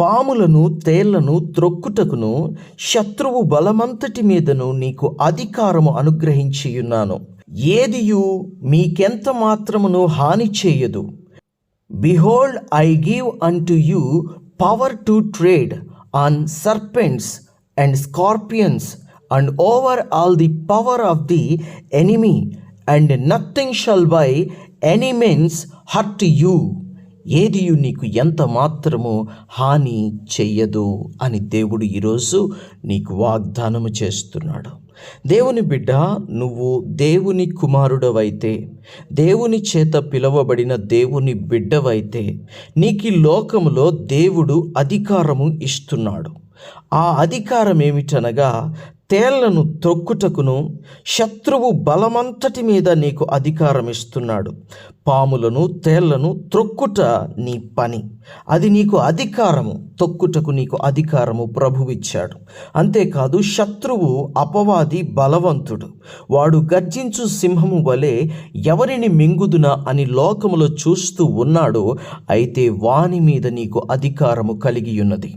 పాములను తేళ్ళను త్రొక్కుటకును శత్రువు బలమంతటి మీదను నీకు అధికారము అనుగ్రహించియున్నాను. ఏదియు మీకెంత మాత్రమును హాని చేయదు? Behold I give unto you power to tread on serpents and scorpions and over all the power of the enemy and nothing shall by any means hurt you. ఏదియు నీకు ఎంత మాత్రము హాని చెయ్యదు అని దేవుడు ఈరోజు నీకు వాగ్దానము చేస్తున్నాడు. దేవుని బిడ్డ నువ్వు దేవుని కుమారుడవైతే దేవుని చేత పిలువబడిన దేవుని బిడ్డవైతే నీకు ఈ లోకములో దేవుడు అధికారము ఇస్తున్నాడు. ఆ అధికారం ఏమిటనగా తేళ్ళను త్రొక్కుటకును శత్రువు బలమంతటి మీద నీకు అధికారం ఇస్తున్నాడు పాములను తేళ్ళను త్రొక్కుట నీ పని. అది నీకు అధికారము. తొక్కుటకు నీకు అధికారము ప్రభువిచ్చాడు. అంతేకాదు శత్రువు అపవాది బలవంతుడు. వాడు గర్జించు సింహము వలె ఎవరిని మింగుదునా అని లోకములో చూస్తూ ఉన్నాడు అయితే వాని మీద నీకు అధికారము కలిగి ఉన్నది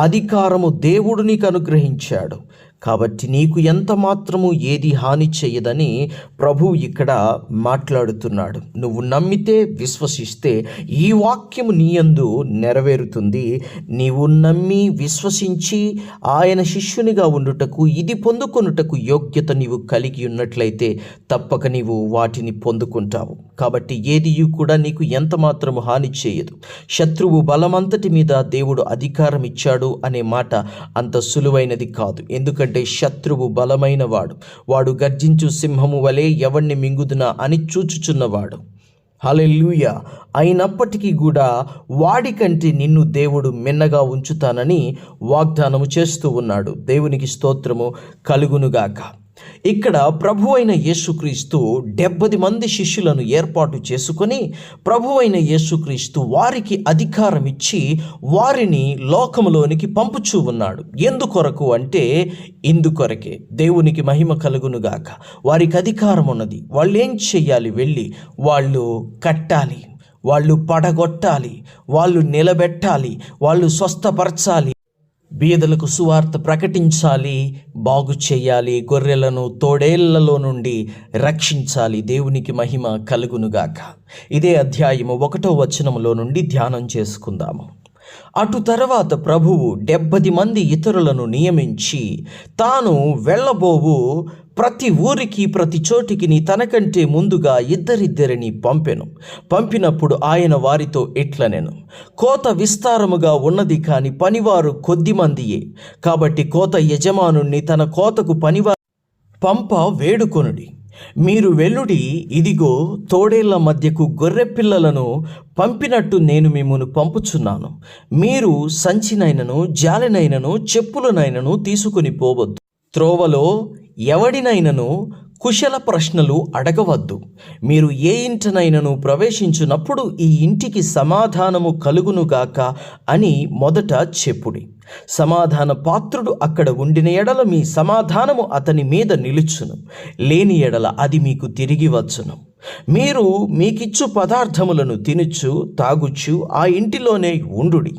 అధికారము దేవుడు నీకు అనుగ్రహించాడు. కాబట్టి నీకు ఎంత మాత్రము ఏది హాని చేయదని ప్రభు ఇక్కడ మాట్లాడుతున్నాడు. నువ్వు నమ్మితే విశ్వసిస్తే ఈ వాక్యము నీయందు నెరవేరుతుంది. నీవు నమ్మి విశ్వసించి ఆయన శిష్యునిగా ఉండుటకు ఇది పొందుకొనుటకు యోగ్యత నీవు కలిగి ఉన్నట్లయితే తప్పక నీవు వాటిని పొందుకుంటావు. కాబట్టి ఏది కూడా నీకు ఎంత మాత్రము హాని చేయదు. శత్రువు బలమంతటి మీద దేవుడు అధికారం ఇచ్చాడు అనే మాట అంత సులువైనది కాదు. ఎందుకంటే శత్రువు బలమైనవాడు. వాడు వాడు గర్జించు సింహము వలె ఎవణ్ణి మింగుదునా అని చూచుచున్నవాడు. హలెల్లుయ! అయినప్పటికీ కూడా వాడికంటే నిన్ను దేవుడు మిన్నగా ఉంచుతానని వాగ్దానము చేస్తూ ఉన్నాడు. దేవునికి స్తోత్రము కలుగునుగాక. ఇక్కడ ప్రభు అయిన యేసుక్రీస్తు డెబ్బది మంది శిష్యులను ఏర్పాటు చేసుకొని ప్రభు అయిన యేసుక్రీస్తు వారికి అధికారం ఇచ్చి వారిని లోకములోనికి పంపుచూ ఉన్నాడు. ఎందుకొరకు అంటే ఇందుకొరకే దేవునికి మహిమ కలుగునుగాక. వారికి అధికారం ఉన్నది. వాళ్ళు ఏం చెయ్యాలి వెళ్ళి? వాళ్ళు కట్టాలి. వాళ్ళు పడగొట్టాలి. వాళ్ళు నిలబెట్టాలి. వాళ్ళు స్వస్థపరచాలి. బీదలకు సువార్త ప్రకటించాలి బాగు చేయాలి గొర్రెలను తోడేళ్ళలో నుండి రక్షించాలి. దేవునికి మహిమ కలుగునుగాక. ఇదే అధ్యాయము ఒకటో వచనములో నుండి ధ్యానం చేసుకుందాము. అటు తర్వాత ప్రభువు డెబ్బది మంది ఇతరులను నియమించి తాను వెళ్ళబోవు ప్రతి ఊరికి ప్రతి చోటికి తనకంటే ముందుగా ఇద్దరిద్దరిని పంపెను. పంపినప్పుడు ఆయన వారితో ఇట్లనెను. కోత విస్తారముగా ఉన్నది కాని పనివారు కొద్దిమందియే కాబట్టి కోత యజమానుణ్ణి తన కోతకు పనివారు పంప వేడుకొనుడి. మీరు వెల్లుడి ఇదిగో తోడేళ్ళ మధ్యకు గొర్రె పిల్లలను పంపినట్టు నేను మిమ్మను పంపుచున్నాను. మీరు సంచినైనను జాలినైనను చెప్పులనైనను తీసుకుని పోవద్దు. త్రోవలో ఎవడినైనను కుశల ప్రశ్నలు అడగవద్దు. మీరు ఏ ఇంటనైనను ప్రవేశించినప్పుడు ఈ ఇంటికి సమాధానము కలుగునుగాక అని మొదట చెప్పుడి. సమాధాన పాత్రుడు అక్కడ ఉండిన ఎడల మీ సమాధానము అతని మీద నిలుచును. లేని ఎడల అది మీకు తిరిగి వచ్చును. మీరు మీకిచ్చు పదార్థములను తినుచు తాగుచు ఆ ఇంటిలోనే ఉండుడి.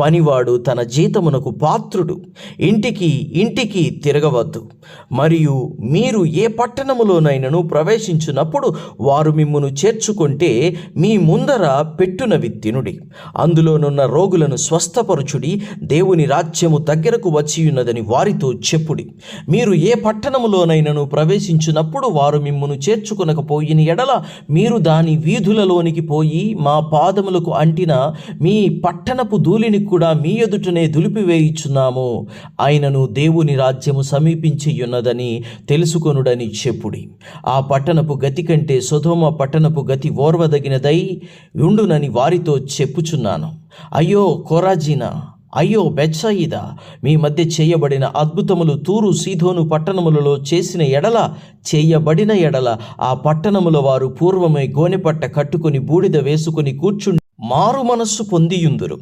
పనివాడు తన జీతమునకు పాత్రుడు. ఇంటికి ఇంటికి తిరగవద్దు. మరియు మీరు ఏ పట్టణములోనైనను ప్రవేశించినప్పుడు వారు మిమ్మును చేర్చుకుంటే మీ ముందర పెట్టునవి తినుడి. అందులోనున్న రోగులను స్వస్థపరచుడి. దేవుని రాజ్యము దగ్గరకు వచ్చియున్నదని వారితో చెప్పుడి. మీరు ఏ పట్టణములోనైనను ప్రవేశించినప్పుడు వారు మిమ్మును చేర్చుకొనకపోయిన ఎడల మీరు దాని వీధులలోనికి పోయి మా పాదములకు అంటిన మీ పట్టణపు ధూళిని కూడా మీ ఎదుటనే దులిపివేయుచున్నాము. ఆయనను దేవుని రాజ్యము సమీపించియున్నదని తెలుసుకొనుడని చెప్పుడి. ఆ పట్టణపు గతి కంటే సొధోమ పట్టణపు గతి ఓర్వదగినదై ఉండునని వారితో చెప్పుచున్నాను. అయ్యో కోరాజీనా! అయ్యో బెత్సయిద మీ మధ్య చేయబడిన అద్భుతములు తూరు సీధోను పట్టణములలో చేసిన ఎడల చేయబడిన ఎడల ఆ పట్టణముల వారు పూర్వమే గోనెపట్ట కట్టుకొని బూడిద వేసుకుని కూర్చుండి మారు మనస్సు పొందియుందురు.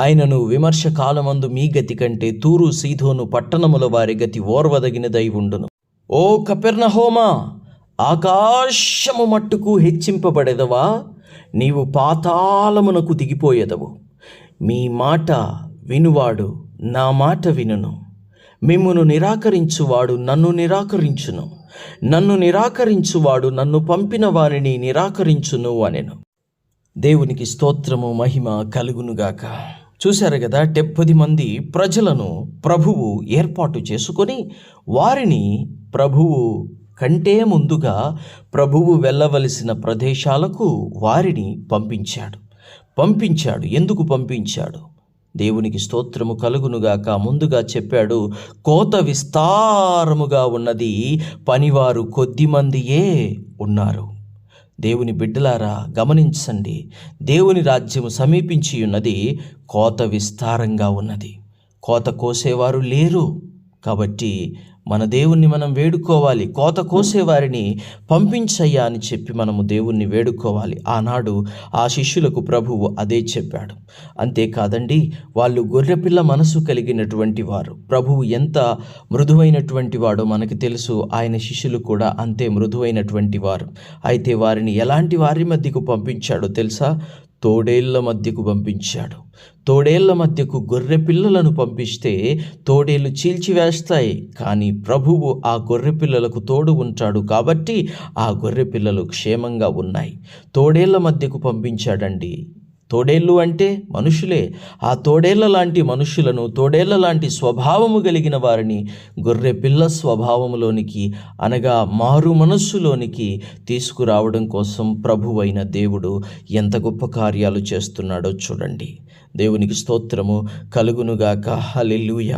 ఆయనను విమర్శ కాలమందు మీ గతి కంటే తూరు సీధోను పట్టణముల వారి గతి ఓర్వదగినదై ఉండును. ఓ కపెర్ణహోమా ఆకాశము మట్టుకు హెచ్చింపబడెదవా? నీవు పాతాళమునకు దిగిపోయేదవు. మీ మాట వినువాడు నా మాట వినును. మిమ్మును నిరాకరించువాడు నన్ను నిరాకరించును. నన్ను నిరాకరించువాడు నన్ను పంపిన వారిని నిరాకరించును అనెను. దేవునికి స్తోత్రము మహిమ కలుగునుగాక చూశారు కదా డెబ్బది మంది ప్రజలను ప్రభువు ఏర్పాటు చేసుకొని వారిని ప్రభువు కంటే ముందుగా ప్రభువు వెళ్ళవలసిన ప్రదేశాలకు వారిని పంపించాడు. పంపించాడు. ఎందుకు పంపించాడు? దేవునికి స్తోత్రము కలుగునుగాక. ముందుగా చెప్పాడు కోత విస్తారముగా ఉన్నది పనివారు కొద్దిమందియే ఉన్నారు. దేవుని బిడ్డలారా గమనించండి దేవుని రాజ్యము సమీపించి ఉన్నది కోత విస్తారంగా ఉన్నది. కోత కోసేవారు లేరు కాబట్టి మన దేవుణ్ణి మనం వేడుకోవాలి. కోత కోసేవారిని పంపించయ్యా అని చెప్పి మనము దేవుణ్ణి వేడుకోవాలి. ఆనాడు ఆ శిష్యులకు ప్రభువు అదే చెప్పాడు. అంతేకాదండి వాళ్ళు గొర్రెపిల్ల మనసు కలిగినటువంటి వారు. ప్రభువు ఎంత మృదువైనటువంటి వాడో మనకు తెలుసు. ఆయన శిష్యులు కూడా అంతే మృదువైనటువంటి వారు. అయితే వారిని ఎలాంటి వారి మధ్యకు పంపించాడో తెలుసా? తోడేళ్ళ మధ్యకు పంపించాడు. తోడేళ్ళ మధ్యకు గొర్రె పిల్లలను పంపిస్తే తోడేళ్ళు చీల్చివేస్తాయి. కానీ ప్రభువు ఆ గొర్రె పిల్లలకు తోడు ఉంటాడు కాబట్టి ఆ గొర్రె పిల్లలు క్షేమంగా ఉన్నాయి. తోడేళ్ళ మధ్యకు పంపించాడండి. తోడేళ్ళు అంటే మనుషులే. ఆ తోడేళ్ళ లాంటి మనుషులను తోడేళ్ళ లాంటి స్వభావము కలిగిన వారిని గొర్రె పిల్ల స్వభావములోనికి అనగా మారు మనస్సులోనికి తీసుకురావడం కోసం ప్రభువైన దేవుడు ఎంత గొప్ప కార్యాలు చేస్తున్నాడో చూడండి. దేవునికి స్తోత్రము కలుగునుగాక. హలెల్లుయ.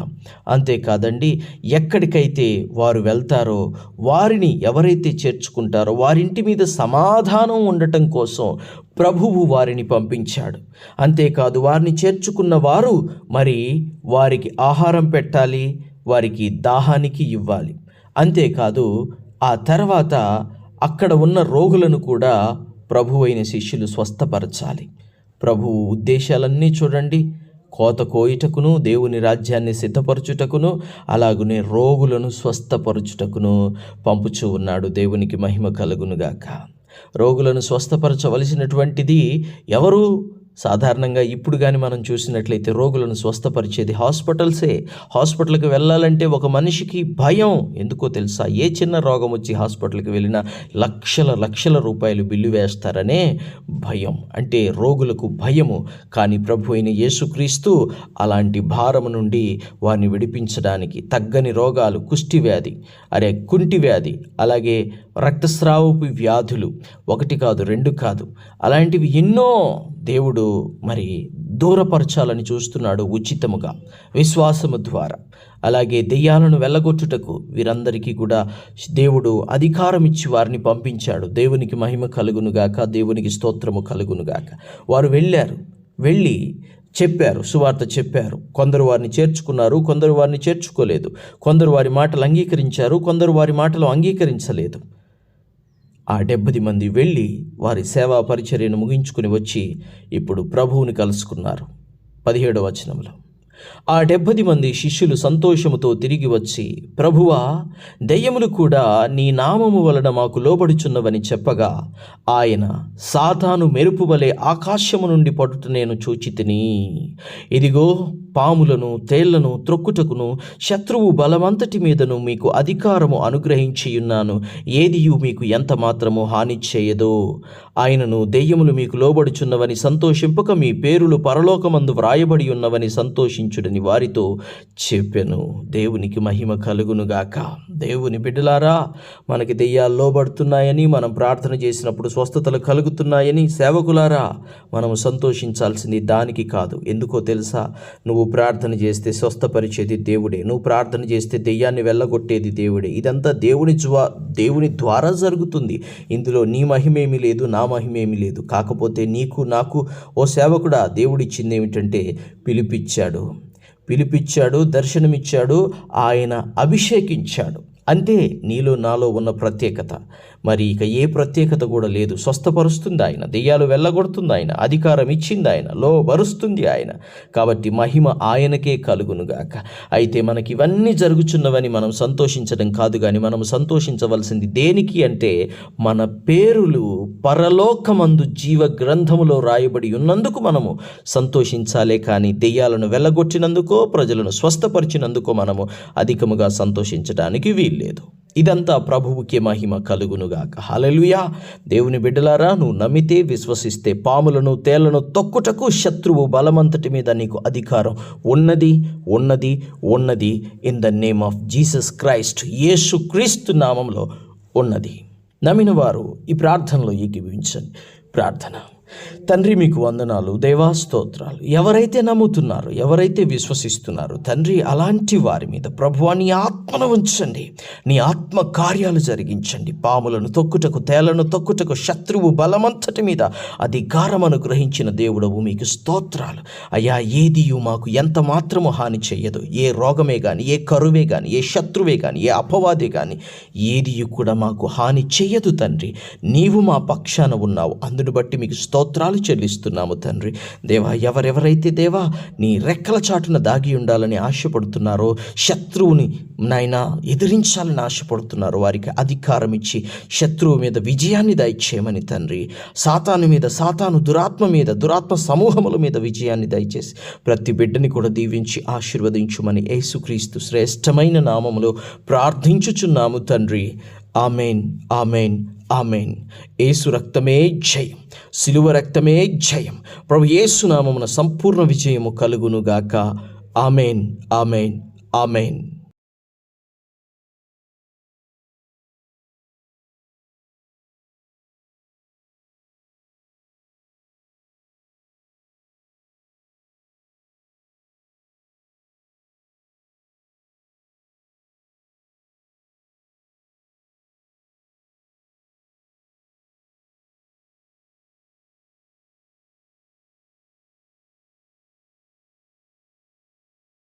అంతేకాదండి ఎక్కడికైతే వారు వెళ్తారో వారిని ఎవరైతే చేర్చుకుంటారో వారింటి మీద సమాధానం ఉండటం కోసం ప్రభువు వారిని పంపించాడు. అంతేకాదు వారిని చేర్చుకున్న వారు మరి వారికి ఆహారం పెట్టాలి వారికి దాహానికి ఇవ్వాలి. అంతేకాదు ఆ తర్వాత అక్కడ ఉన్న రోగులను కూడా ప్రభు అయిన శిష్యులు స్వస్థపరచాలి. ప్రభువు ఉద్దేశాలన్నీ చూడండి. కోత కోయుటకును దేవుని రాజ్యాన్ని సిద్ధపరచుటకును అలాగునే రోగులను స్వస్థపరచుటకును పంపుచూ ఉన్నాడు దేవునికి మహిమ కలుగునుగాక. రోగులను స్వస్థపరచవలసినటువంటిది ఎవరు? సాధారణంగా ఇప్పుడు కానీ మనం చూసినట్లయితే రోగులను స్వస్థపరిచేది హాస్పిటల్సే. హాస్పిటల్కి వెళ్ళాలంటే ఒక మనిషికి భయం. ఎందుకో తెలుసా? ఏ చిన్న రోగం వచ్చి హాస్పిటల్కి వెళ్ళినా లక్షల లక్షల రూపాయలు బిల్లు వేస్తారనే భయం. అంటే రోగులకు భయము. కానీ ప్రభు అయిన యేసుక్రీస్తు అలాంటి భారం నుండి వారిని విడిపించడానికి తగ్గని రోగాలు కుష్టి వ్యాధి అరే కుంటి వ్యాధి అలాగే రక్తస్రావపు వ్యాధులు ఒకటి కాదు రెండు కాదు. అలాంటివి ఎన్నో దేవుడు మరి దూరపరచాలని చూస్తున్నాడు ఉచితముగా విశ్వాసము ద్వారా. అలాగే దెయ్యాలను వెళ్ళగొట్టుటకు వీరందరికీ కూడా దేవుడు అధికారం ఇచ్చి వారిని పంపించాడు. దేవునికి మహిమ కలుగునుగాక దేవునికి స్తోత్రము కలుగునుగాక వారు వెళ్ళారు వెళ్ళి చెప్పారు సువార్త చెప్పారు. కొందరు వారిని చేర్చుకున్నారు కొందరు వారిని చేర్చుకోలేదు. కొందరు వారి మాటలు అంగీకరించారు కొందరు వారి మాటలు అంగీకరించలేదు. ఆ డెబ్బది మంది వెళ్ళి వారి సేవా పరిచర్యను ముగించుకుని వచ్చి ఇప్పుడు ప్రభువుని కలుసుకున్నారు. పదిహేడవ వచనంలో. ఆ డెబ్బది మంది శిష్యులు సంతోషముతో తిరిగి వచ్చి ప్రభువా దెయ్యములు కూడా నీ నామము వలన మాకు లోబడుచున్నవని చెప్పగా ఆయన సాతాను మెరుపు వలె ఆకాశము నుండి పడుట నేను చూచితిని ఇదిగో పాములను తేళ్ళను త్రొక్కుటకును శత్రువు బలమంతటి మీదను మీకు అధికారము అనుగ్రహించియున్నాను. ఏదియు మీకు ఎంత మాత్రము హాని చేయదు? ఆయనను దెయ్యములు మీకు లోబడుచున్నవని సంతోషింపక మీ పేరులు పరలోకమందు వ్రాయబడి ఉన్నవని సంతోషించుడని వారితో చెప్పెను. దేవునికి మహిమ కలుగునుగాక. దేవుని బిడ్డలారా మనకి దెయ్యాలు లోబడుతున్నాయని మనం ప్రార్థన చేసినప్పుడు స్వస్థతలు కలుగుతున్నాయని సేవకులారా మనము సంతోషించాల్సింది దానికి కాదు. ఎందుకో తెలుసా? నువ్వు నువ్వు ప్రార్థన చేస్తే స్వస్థపరిచేది దేవుడే. నువ్వు ప్రార్థన చేస్తే దెయ్యాన్ని వెళ్ళగొట్టేది దేవుడే. ఇదంతా దేవుని జ్వా దేవుని ద్వారా జరుగుతుంది. ఇందులో నీ మహిమేమి లేదు నా మహిమేమి లేదు. కాకపోతే నీకు నాకు ఓ సేవకుడా దేవుడిచ్చింది ఏమిటంటే పిలిపిచ్చాడు. పిలిపిచ్చాడు దర్శనమిచ్చాడు ఆయన అభిషేకించాడు. అంతే నీలో నాలో ఉన్న ప్రత్యేకత. మరి ఇక ఏ ప్రత్యేకత కూడా లేదు. స్వస్థపరుస్తుంది ఆయన దెయ్యాలు వెళ్ళగొడుతుంది ఆయన అధికారం ఇచ్చింది ఆయన లోబరుస్తుంది ఆయన. కాబట్టి మహిమ ఆయనకే కలుగునుగాక అయితే మనకి ఇవన్నీ జరుగుచున్నవని మనం సంతోషించడం కాదు కానీ మనం సంతోషించవలసింది దేనికి అంటే మన పేరులు పరలోకమందు జీవ గ్రంథములో రాయబడి ఉన్నందుకు మనము సంతోషించాలే కానీ దెయ్యాలను వెళ్ళగొట్టినందుకో ప్రజలను స్వస్థపరిచినందుకో మనము అధికముగా సంతోషించడానికి వీల్లేదు. ఇదంతా ప్రభువుకే మహిమ కలుగునుగాక. హలలుయా దేవుని బిడ్డలారా నువ్వు నమ్మితే విశ్వసిస్తే పాములను తేళ్ళను తొక్కుటకు శత్రువు బలమంతటి మీద నీకు అధికారం ఉన్నది ఉన్నది ఉన్నది. In the name of Jesus Christ యేసు క్రీస్తు నామంలో ఉన్నది. నమ్మిన వారు ఈ ప్రార్థనలో ఏకీవించండి ప్రార్థన. తండ్రి మీకు వందనాలు. దేవాస్తోత్రాలు ఎవరైతే నమ్ముతున్నారో ఎవరైతే విశ్వసిస్తున్నారో తండ్రి అలాంటి వారి మీద ప్రభువా నీ ఆత్మను ఉంచండి. నీ ఆత్మ కార్యాలు జరిగించండి. పాములను తొక్కుటకు తేలను తొక్కుటకు శత్రువు బలమంతటి మీద అధికారం అనుగ్రహించిన దేవుడవు మీకు స్తోత్రాలు. అయ్యా ఏదియు మాకు ఎంత మాత్రము హాని చేయదు. ఏ రోగమే కానీ ఏ కరువే కానీ ఏ శత్రువే కానీ ఏ అపవాదే కానీ ఏదియు కూడా మాకు హాని చేయదు తండ్రి. నీవు మా పక్షాన ఉన్నావు. అందును బట్టి మీకు స్తోత్రాలు చెల్లిస్తున్నాము తండ్రి. దేవా ఎవరెవరైతే దేవా నీ రెక్కల చాటున దాగి ఉండాలని ఆశపడుతున్నారో శత్రువుని నాయన ఎదిరించాలని ఆశపడుతున్నారో వారికి అధికారం ఇచ్చి శత్రువు మీద విజయాన్ని దయచేయమని తండ్రి. సాతాను మీద సాతాను దురాత్మ మీద దురాత్మ సమూహముల మీద విజయాన్ని దయచేసి ప్రతి బిడ్డని కూడా దీవించి ఆశీర్వదించుమని యేసుక్రీస్తు శ్రేష్టమైన నామములో ప్రార్థించుచున్నాము తండ్రి. ఆమెన్ ఆమెన్ ఆమెన్. ఏసు రక్తమే జయం సిలువ రక్తమే జయం. ప్రభు యేసు నామమున సంపూర్ణ విజయము కలుగునుగాక. ఆమెన్ ఆమెన్ ఆమెన్.